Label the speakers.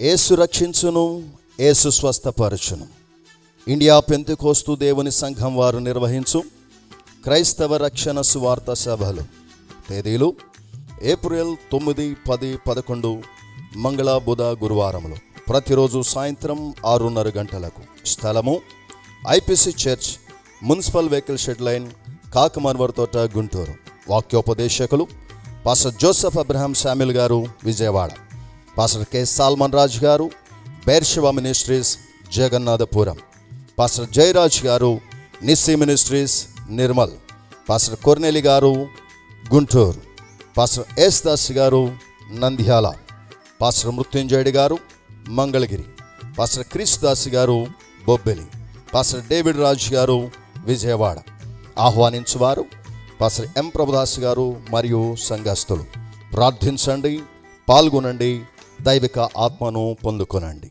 Speaker 1: ఏసు రక్షించును ఏసు స్వస్థపరచును. ఇండియా పెంతుకోస్తు దేవుని సంఘం వారు నిర్వహించు క్రైస్తవ రక్షణ సువార్త సభలు. తేదీలు ఏప్రిల్ తొమ్మిది పది పదకొండు మంగళ బుధ గురువారములు. ప్రతిరోజు సాయంత్రం ఆరున్నర గంటలకు. స్థలము IPC church municipal vehicle shed line కాకమన్వర్ తోట గుంటూరు. వాక్యోపదేశకులు పాస జోసెఫ్ అబ్రహాం శామిల్ గారు Vijayawada. Pastor K Solomon Raj గారు Beersheba ministries Jagannathapuram. Pastor Jayaraj గారు నిస్సి మినిస్ట్రీస్ నిర్మల్. పాస్టర్ కొర్నెలి గారు గుంటూరు. పాస్టర్ ఎస్ దాస్ గారు నంద్యాల. పాస్టర్ మృత్యుంజయుడి గారు మంగళగిరి. పాస్టర్ క్రిష్ దాస్ గారు బొబ్బెలి. పాస్టర్ డేవిడ్ రాజ్ గారు విజయవాడ. ఆహ్వానించువారు పాస్టర్ ఎం. ప్రభుదాస్ గారు మరియు సంఘస్థులు. ప్రార్థించండి పాల్గొనండి దైవిక ఆత్మను పొందుకొనండి.